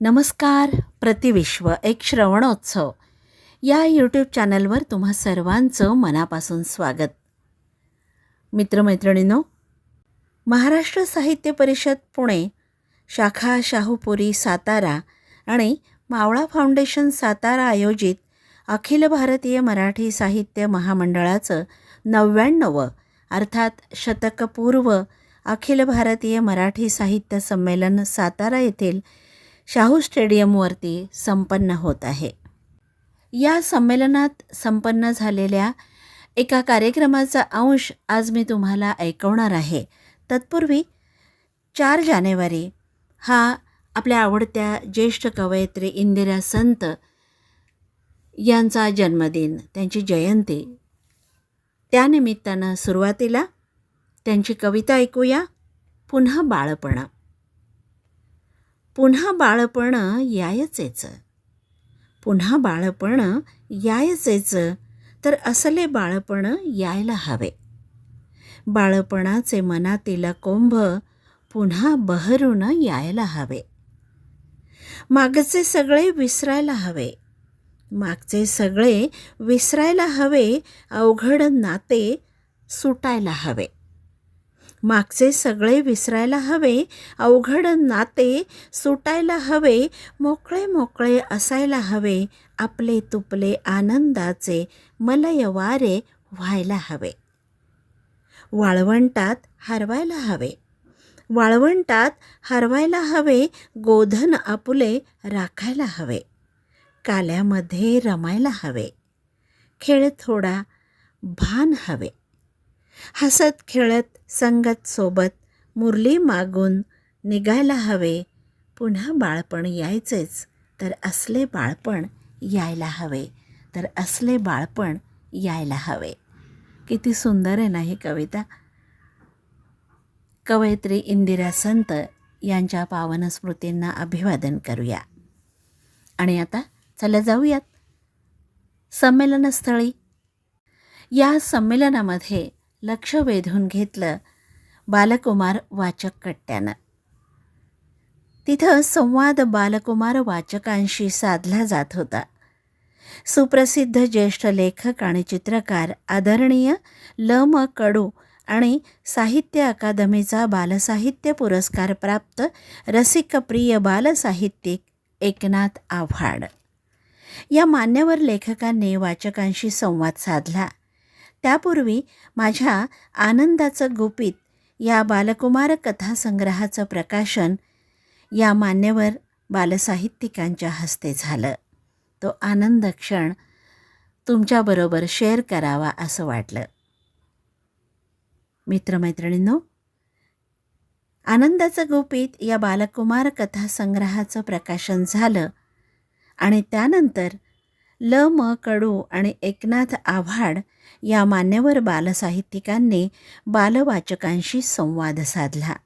नमस्कार प्रतिविश्व एक श्रवणोत्सव. या यूट्यूब चॅनलवर तुम्हा सर्वांचं मनापासून स्वागत. मित्रमैत्रिणींनो महाराष्ट्र साहित्य परिषद पुणे शाखा शाहूपुरी सातारा आणि मावळा फाउंडेशन सातारा आयोजित अखिल भारतीय मराठी साहित्य महामंडळाचं नव्याण्णवं अर्थात शतकपूर्व अखिल भारतीय मराठी साहित्य संमेलन सातारा येथील शाहू स्टेडियमवरती संपन्न होत आहे. या संमेलनात संपन्न झालेल्या एका कार्यक्रमाचा अंश आज मी तुम्हाला ऐकवणार आहे. तत्पूर्वी चार जानेवारी हा आपल्या आवडत्या ज्येष्ठ कवयित्री इंदिरा संत यांचा जन्मदिन त्यांची जयंती. त्यानिमित्तानं सुरुवातीला त्यांची कविता ऐकूया पुन्हा बाळपणा. पुन्हा बाळपण यायच यायचेच पुन्हा बाळपण यायच यायचेच तर असले बाळपण यायला हवे. बाळपणाचे मनातील कोंभ पुन्हा बहरून यायला हवे. मागचे सगळे विसरायला हवे. मागचे सगळे विसरायला हवे. अवघड नाते सुटायला हवे. मागचे सगळे विसरायला हवे अवघड नाते सुटायला हवे मोकळे मोकळे असायला हवे आपले तुपले आनंदाचे मलय वारे व्हायला हवे. वाळवंटात हरवायला हवे. वाळवंटात हरवायला हवे गोधन आपुले राखायला हवे. काल्यामध्ये रमायला हवे. खेळ थोडा भान हवे. हसत खेळत संगत सोबत मुरली मागून निघायला हवे. पुन्हा बाळपण यायचेच तर असले बाळपण यायला हवे. तर असले बाळपण यायला हवे. किती सुंदर आहे ना ही कविता. कवयित्री इंदिरा संत यांच्या पावन स्मृतींना अभिवादन करूया. आणि आता चला जाऊयात. संमेलनस्थळी. या संमेलनामध्ये लक्ष वेधून घेतलं बालकुमार वाचक कट्ट्यानं. तिथं संवाद बालकुमार वाचकांशी साधला जात होता. सुप्रसिद्ध ज्येष्ठ लेखक आणि चित्रकार आदरणीय ल. म. कडू आणि साहित्य अकादमीचा बालसाहित्य पुरस्कार प्राप्त रसिकप्रिय बालसाहित्यिक एकनाथ आव्हाड. या मान्यवर लेखकांनी वाचकांशी संवाद साधला. त्यापूर्वी माझ्या आनंदाचं गुपित या बालकुमार कथासंग्रहाचं प्रकाशन या मान्यवर बालसाहित्यिकांच्या हस्ते झालं. तो आनंद क्षण तुमच्याबरोबर शेअर करावा असं वाटलं. मित्रमैत्रिणींनो आनंदाचं गुपित या बालकुमार कथासंग्रहाचं प्रकाशन झालं आणि त्यानंतर ल म कडू आणि एकनाथ आव्हाड या मान्यवर बालसाहित्यिकांनी बालवाचकांशी संवाद साधला.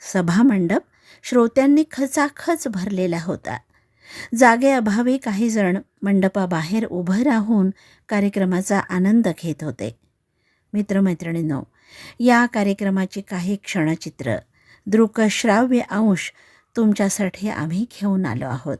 सभामंडप श्रोत्यांनी खचाखच भरलेला होता. जागेअभावी काही जण मंडपाबाहेर उभं राहून कार्यक्रमाचा आनंद घेत होते. मित्रमैत्रिणींनो या कार्यक्रमाची काही क्षणचित्र दृकश्राव्य अंश तुमच्यासाठी आम्ही घेऊन आलो आहोत.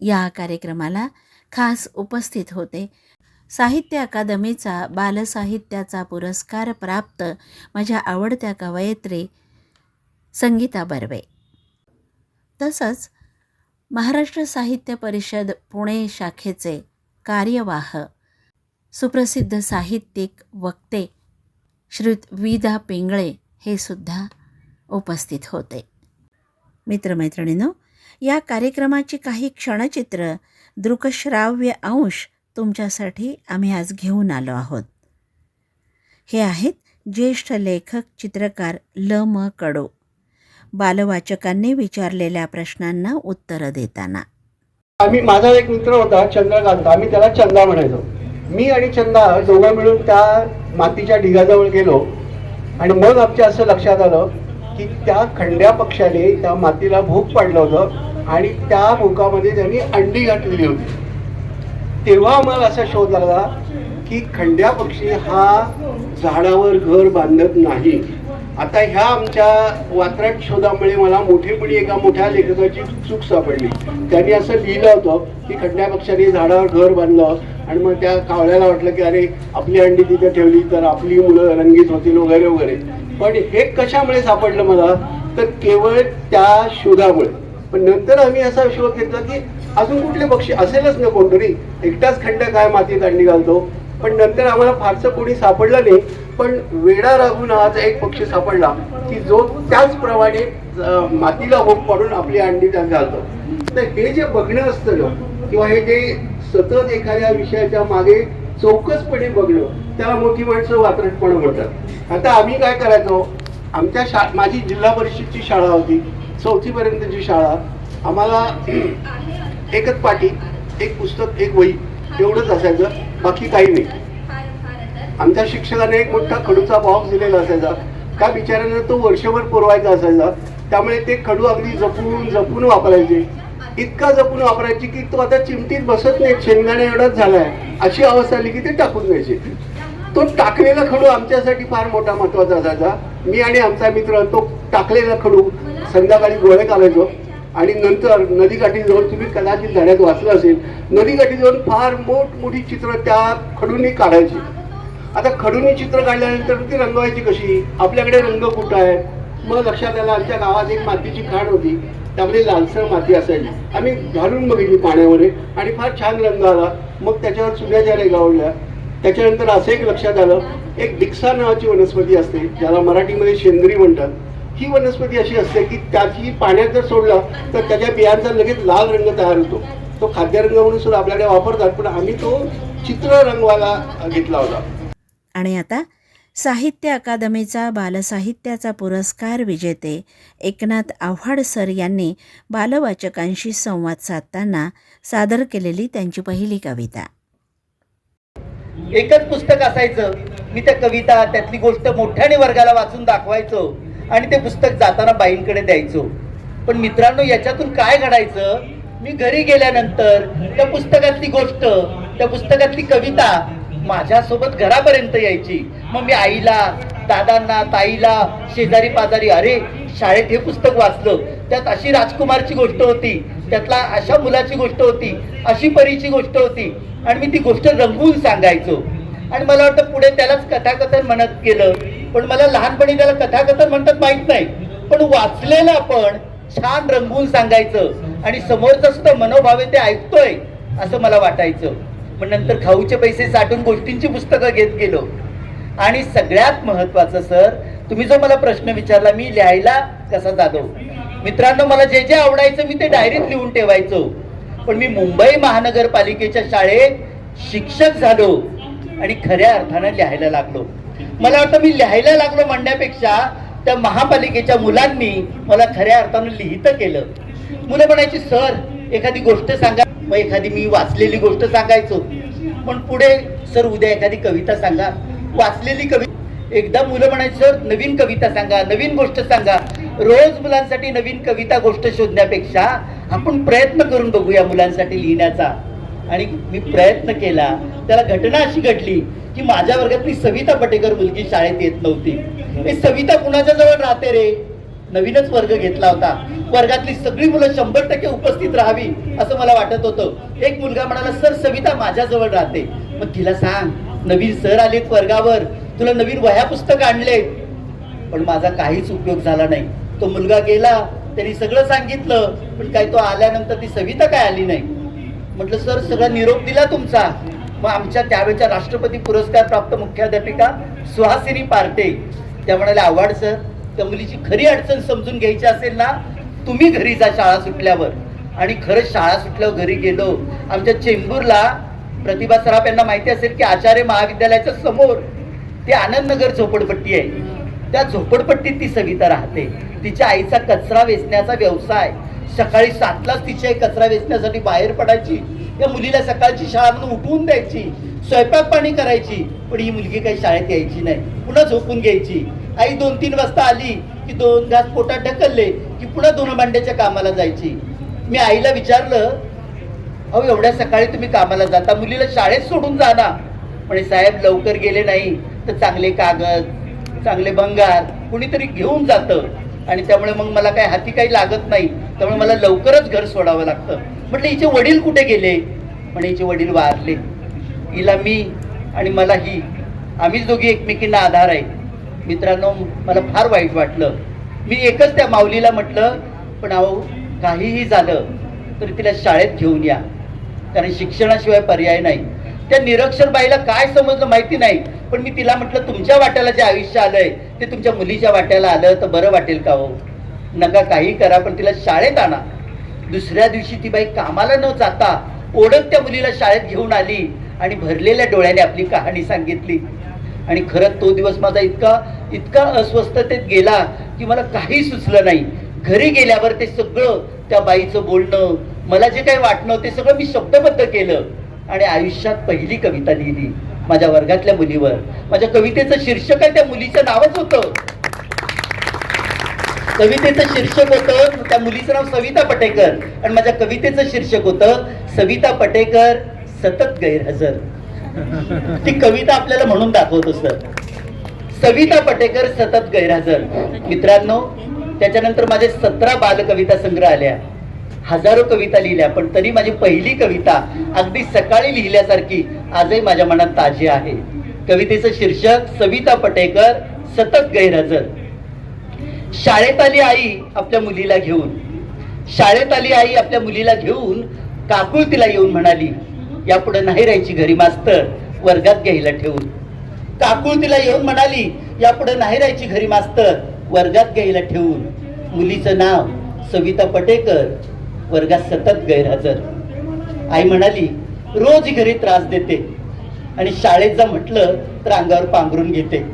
या कार्यक्रमाला खास उपस्थित होते साहित्य अकादमीचा बालसाहित्याचा पुरस्कार प्राप्त माझ्या आवडत्या कवयित्री संगीता बर्वे. तसंच महाराष्ट्र साहित्य परिषद पुणे शाखेचे कार्यवाह सुप्रसिद्ध साहित्यिक वक्ते श्रुत विदा पिंगळे हे सुद्धा उपस्थित होते. मित्रमैत्रिणींनो या कार्यक्रमाची काही क्षणचित्र दृकश्राव्य अंश तुमच्यासाठी आम्ही आज घेऊन आलो आहोत. हे आहेत ज्येष्ठ लेखक चित्रकार ल. म. कडो. बालवाचकांनी विचारलेल्या प्रश्नांना उत्तरं देताना. आम्ही माझा एक मित्र होता चंद्रकांत आम्ही त्याला चंदा म्हणायचो. मी आणि चंदा दोघं मिळून त्या मातीच्या ढिगाजवळ गेलो. आणि मग आमच्या असं लक्षात आलं की त्या खंड्या पक्षाने त्या मातीला भूक पाडलं होतं आणि त्या भूकामध्ये त्यांनी अंडी घातलेली होती. तेव्हा आम्हाला असा शोध लागला की खंड्या पक्षी हा झाडावर घर बांधत नाही. आता ह्या आमच्या वात्रट शोधामुळे मला मोठेपणी एका मोठ्या लेखकाची चूक सापडली. त्यांनी असं लिहिलं होतं की खंड्या पक्षाने झाडावर घर बांधलं आणि मग त्या कावळ्याला वाटलं की अरे आपली अंडी तिथे ठेवली तर आपली मुलं रंगीत होतील वगैरे वगैरे. पण हे कशामुळे सापडलं मला? तर केवळ त्या शोधामुळे. पण नंतर आम्ही असा शोध घेतला की अजून कुठले पक्षी? असेलच ना कोणतरी. एकटाच खंड काय मातीत अंडी घालतो पण नंतर आम्हाला फारसं कोणी सापडलं नाही. पण वेडा राहून नावाचा एक पक्षी सापडला की जो त्याचप्रमाणे मातीला होप पाडून आपली अंडी त्यात घालतो. तर हे जे बघणं असतं किंवा हे जे सतत एखाद्या विषयाच्या मागे चौकसपणे बघणं त्याला मोठी माणसं वात्रटपणं म्हणतात. आता आम्ही काय करायचो? आमच्या शा माझी जिल्हा परिषदची शाळा होती चौथीपर्यंतची शाळा. आम्हाला एकच पाटी एक पुस्तक एक वही एवढंच असायचं बाकी काही नाही. आमच्या शिक्षकाने एक मोठा खडूचा बॉक्स दिलेला असायचा. त्या बिचाऱ्यानं तो वर्षभर पुरवायचा असायचा. त्यामुळे ते खडू अगदी जपून जपून वापरायचे. इतका जपून वापरायची की तो आता चिमटीत बसत नाही शेंगदाणे एवढाच झालाय. अशी अवस्था आली की ते टाकून द्यायचे. तो टाकलेला खडू आमच्यासाठी फार मोठा महत्त्वाचा असायचा. मी आणि आमचा मित्र तो टाकलेला खडू संध्याकाळी गोळे घालायचो. आणि नंतर नदीकाठी जाऊन तुम्ही कदाचित धड्यात वाचलं असेल नदीकाठी जाऊन फार मोठमोठी चित्र त्या खडूने काढायची. आता खडूनी चित्र काढल्यानंतर ती रंगवायची कशी? आपल्याकडे रंग कुठं आहे मग लक्षात आलं आमच्या गावात एक मातीची खाण होती. त्यामध्ये लालसर माती असायची. आम्ही घालून बघितली पाण्यामध्ये आणि फार छान रंग आला. मग त्याच्यावर चुन्याच्या रेगा ओढल्या त्याच्यानंतर असं एक लक्षात आलं. एक डिक्सा नावाची वनस्पती असते ज्याला मराठीमध्ये शेंद्री म्हणतात. ही वनस्पती अशी असते की त्याची पाण्यात जर सोडला तर त्याच्या बियांचा लगेच लाल रंग तयार होतो. तो खाद्यरंग म्हणून सुद्धा आपल्याकडे वापरतात पण आम्ही तो चित्र रंगवायला घेतला होता. आणि आता साहित्य अकादमीचा बालसाहित्याचा पुरस्कार विजेते एकनाथ आव्हाड सर यांनी बालवाचकांशी संवाद साधताना सादर केलेली त्यांची पहिली कविता. एकच पुस्तक असायचं. मी त्या कविता त्यातली गोष्ट मोठ्याने वर्गाला वाचून दाखवायचो. आणि ते पुस्तक जाताना बाईंकडे द्यायचो. पण मित्रांनो याच्यातून काय घडायचं? मी घरी गेल्यानंतर त्या पुस्तकातली गोष्ट त्या पुस्तकातली कविता माझ्यासोबत घरापर्यंत यायची. मग मी आईला दादांना ताईला शेजारी पाजारी अरे शाळेत हे पुस्तक वाचलं. त्यात अशी राजकुमारची गोष्ट होती त्यातला अशा मुलाची गोष्ट होती अशी परीची गोष्ट होती. आणि मी ती गोष्ट रंगवून सांगायचो. आणि मला वाटतं पुढे त्यालाच कथाकथन म्हणत गेलं. पण मला लहानपणी त्याला कथाकथन म्हणतात माहीत नाही. पण वाचलेलं आपण छान रंगवून सांगायचं आणि समोरचं सुद्धा मनोभावे ते ऐकतोय असं मला वाटायचं. पण नंतर खाऊचे पैसे साठून गोष्टींची पुस्तकं घेत गेलो. आणि सगळ्यात महत्वाचं सर तुम्ही जो मला प्रश्न विचारला मी लिहायला कसा जाधव? मित्रांनो मला जे जे आवडायचं मी ते डायरीत लिहून ठेवायचो. पण मी मुंबई महानगरपालिकेच्या शाळेत शिक्षक झालो आणि खऱ्या अर्थानं लिहायला लागलो. मला वाटतं मी लिहायला लागलो म्हणण्यापेक्षा त्या महापालिकेच्या मुलांनी मला खऱ्या अर्थानं लिहित केलं. मुलं म्हणायची सर एखादी गोष्ट सांगा. मग एखादी मी वाचलेली गोष्ट सांगायचो. पण पुढे सर उद्या एखादी कविता सांगा. वाचलेली कविता एकदा मुलं म्हणायची सर नवीन कविता सांगा नवीन गोष्ट सांगा. रोज मुलांसाठी नवीन कविता गोष्ट शोधण्यापेक्षा आपण प्रयत्न करून बघूया मुलांसाठी लिहिण्याचा. आणि मी प्रयत्न केला. त्याला घटना अशी घडली. की माझ्या वर्गातली सविता पटेकर मुलगी शाळेत येत नव्हती. हे सविता कुणाच्या जवळ राहते रे? नवीनच वर्ग घेतला होता. वर्गातली सगळी मुलं शंभर टक्के उपस्थित राहावी असं मला वाटत होतं. एक मुलगा म्हणाला सर सविता माझ्याजवळ राहते. मग तिला सांग नवीन सर आलेत वर्गावर. तुला नवीन वह्या पुस्तक आणले पण माझा काहीच उपयोग झाला नाही. तो मुलगा गेला त्यांनी सगळं सांगितलं पण काय तो आल्यानंतर ती सविता काय आली नाही? म्हटलं सर सगळा निरोप दिला तुमचा. मग आमच्या त्यावेळच्या राष्ट्रपती पुरस्कार प्राप्त मुख्याध्यापिका सुहासिनी पार्टे. त्या म्हणाल्या आव्हाड सर त्या मुलीची खरी अडचण समजून घ्यायची असेल ना तुम्ही घरी जा शाळा सुटल्यावर. आणि खरंच शाळा सुटल्यावर घरी गेलो. आमच्या चेंबूरला प्रतिभा सराफ यांना माहिती असेल की आचार्य महाविद्यालयाच्या समोर ते आनंदनगर झोपडपट्टी आहे. त्या झोपडपट्टीत ती सविता राहते. तिच्या आईचा कचरा वेचण्याचा व्यवसाय. सकाळी सातलाच तिची आई कचरा वेचण्यासाठी बाहेर पडायची. या मुलीला सकाळची शाळा म्हणून उठवून द्यायची स्वयंपाक पाणी करायची पण ही मुलगी काही शाळेत यायची नाही. पुन्हा झोपून घ्यायची. आई दोन तीन वाजता आली की दोन घास पोटात ढकलले की पुन्हा दोन भांड्याच्या कामाला जायची. मी आईला विचारलं अहो एवढ्या सकाळी तुम्ही कामाला जाता मुलीला शाळेत सोडून जा ना. म्हणे साहेब लवकर गेले नाही तर चांगले कागद चांगले भंगार कुणीतरी घेऊन जातं. आणि त्यामुळे मग मला काही हाती काही लागत नाही. त्यामुळे मला लवकरच घर सोडावं लागतं. म्हटलं हिचे वडील कुठे गेले? म्हणे हिचे वडील वारले. हिला मी आणि मला ही. आम्हीच दोघी एकमेकींना आधार आहे. मित्रांनो मला फार वाईट वाटलं. मी एकच त्या माऊलीला म्हटलं पण अहो काहीही झालं तरी तिला शाळेत घेऊन या. कारण शिक्षणाशिवाय पर्याय नाही. त्या निरक्षर बाईला काय समजलं माहिती नाही. पण मी तिला म्हटलं तुमच्या वाट्याला जे आयुष्य आलंय ते तुमच्या मुलीच्या वाट्याला आलं तर बरं वाटेल का हो? नका काही करा पण तिला शाळेत आणा. दुसऱ्या दिवशी ती बाई कामाला न जाता ओढत त्या मुलीला शाळेत घेऊन आली आणि भरलेल्या डोळ्याने आपली कहाणी सांगितली. आणि खरंच तो दिवस माझा इतका इतका अस्वस्थतेत गेला की मला काही सुचलं नाही. घरी गेल्यावर ते सगळं त्या बाईचं बोलणं मला जे काही वाटणं ते सगळं मी शब्दबद्ध केलं. आणि आयुष्यात पहिली कविता लिहिली माझ्या वर्गातल्या मुलीवर. माझ्या कवितेचं शीर्षक आहे त्या मुलीचं नावच होतं. कवितेचं शीर्षक होतं त्या मुलीचं नाव सविता पटेकर. आणि माझ्या कवितेचं शीर्षक होतं सविता पटेकर सतत गैरहजर. ती कविता आपल्याला म्हणून दाखवतो सर सविता पटेकर सतत गैरहजर. मित्रांनो त्याच्यानंतर माझे सतरा बालकविता संग्रह आल्या. हजारो कविता लिहिल्या पण तरी माझी पहिली कविता अगदी सकाळी लिहिल्यासारखी आजही माझ्या मनात ताजी आहे. कवितेचं शीर्षक सविता पटेकर सतत गैरहजर. शाळेत आली आई आपल्या मुलीला घेऊन. शाळेत आली आई आपल्या मुलीला घेऊन काकुळ तिला येऊन म्हणाली यापुढे नाही राहायची घरी मास्तर. वर्गात घ्यायला ठेवून. काकुळ तिला येऊन म्हणाली यापुढे नाही राहायची घरी मास्तर. वर्गात घ्यायला ठेवून. मुलीचं नाव सविता पटेकर. वर्गात सतत गैरहजर. आई म्हणाली रोज घरी त्रास देते आणि शाळेत जा म्हटलं तर अंगावर पांघरून घेते.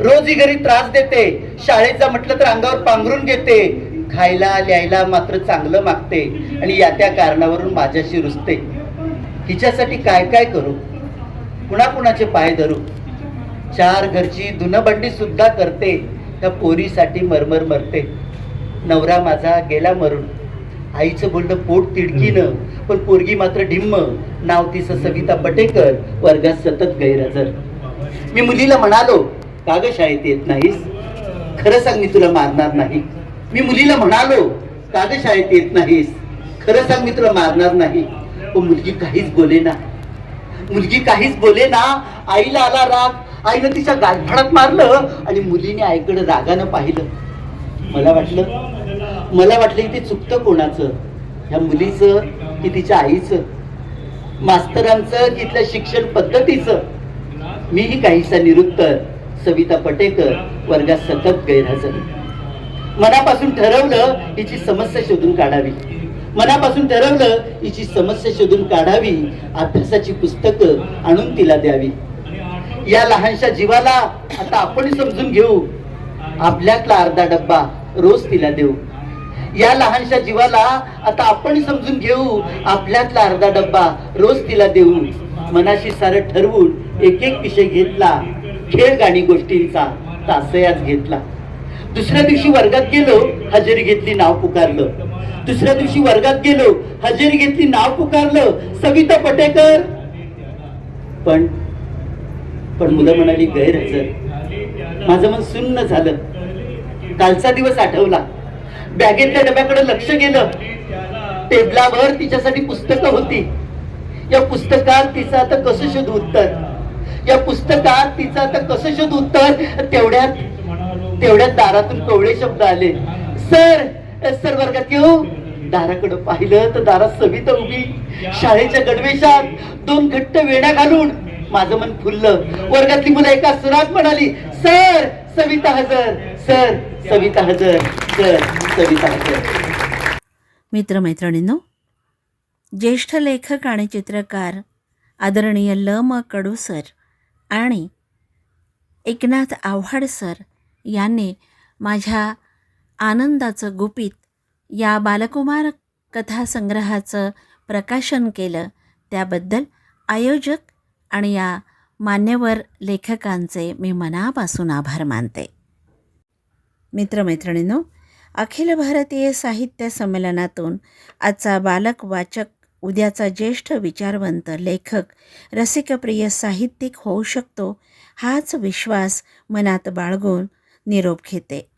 रोजी घरी त्रास देते. शाळेत जा म्हटलं तर अंगावर पांघरून घेते. खायला लिहायला मात्र चांगलं मागते. आणि या त्या कारणावरून माझ्याशी रुजते. हिच्यासाठी काय काय करू? कुणाकुणाचे पाय धरू? चार घरची धुनबंडी सुद्धा करते. त्या पोरीसाठी मरमर मरते. नवरा माझा गेला मरून. आईचं बोलणं पोट तिडकीनं. पण पोरगी मात्र ढिम्म. नाव तिचं सविता पटेकर. वर्गात सतत गैरहजर. मी मुलीला म्हणालो काग शाळेत येत नाहीस? खरं सांग मी तुला मारणार नाही. मी मुलीला म्हणालो काग शाळेत येत नाहीस. खरं सांग मी तुला मारणार नाही. पण मुलगी काहीच बोले ना. मुलगी काहीच बोले ना. आईला आला राग. आईनं तिच्या गालफाडात मारलं आणि मुलीने आईकडे रागानं पाहिलं. मला वाटलं मला वाटलं की ते चुकतं कोणाचं? ह्या मुलीचं की तिच्या आईचं? मास्तरांचं की इथल्या शिक्षण पद्धतीचं? मीही काहीसा निरुत्तर. सविता पटेकर वर्गात सतत गैरहजर मनापासून ठरवलं हिची समस्या शोधून काढावी. मनापासून ठरवलं हिची समस्या शोधून काढावी अभ्यासाची पुस्तकं आणून तिला द्यावी. या लहानशा जीवाला आता आपण समजून घेऊ. आपल्यातला अर्धा डब्बा रोज तिला देऊ. या लहानशा जीवाला आता आपण समजून घेऊ. आपल्यातला अर्धा डब्बा रोज तिला देऊ. मनाशी सारं ठरवून एक एक विषय घेतला खेळ गाणी गोष्टींचा तासयाच घेतला. दुसऱ्या दिवशी वर्गात गेलो हजेरी घेतली नाव पुकारलं. दुसऱ्या दिवशी वर्गात गेलो हजेरी घेतली नाव पुकारलं. सविता पटेकर. पण पण मुलं म्हणाली गैरहजर माझं मन सुन्न झालं. कालचा दिवस आठवला. बॅगेतल्या डब्याकडे लक्ष गेलं. टेबलावर तिच्यासाठी पुस्तकं होती. या पुस्तकात तिचं आता कसं शोध उत्तर? या पुस्तकात तिचं आता कसं शोध उत्तर? तेवढ्यात तेवढ्यात दारातून कवळे शब्द आले. सर सर वर्गात येऊ. दाराकडं पाहिलं तर दारात सविता उभी. शाळेच्या गडवेशात दोन घट्ट वेण्या घालून माझं मन फुललं. वर्गातली मुलं एका सुरात म्हणाली सर सविता हजर. सर सविता हजर. सर सविता हजर. मित्रमैत्रिणींनो ज्येष्ठ लेखक आणि चित्रकार आदरणीय ल. म. कडू सर आणि एकनाथ आव्हाड सर यांनी माझ्या आनंदाचं गुपित या बालकुमार कथासंग्रहाचं प्रकाशन केलं. त्याबद्दल आयोजक आणि या मान्यवर लेखकांचे मी मनापासून आभार मानते. मित्रमैत्रिणींनो अखिल भारतीय साहित्य संमेलनातून आजचा बालक वाचक उद्याचा ज्येष्ठ विचारवंत लेखक रसिकप्रिय साहित्यिक होऊ शकतो हाच विश्वास मनात बाळगून निरोप घेते.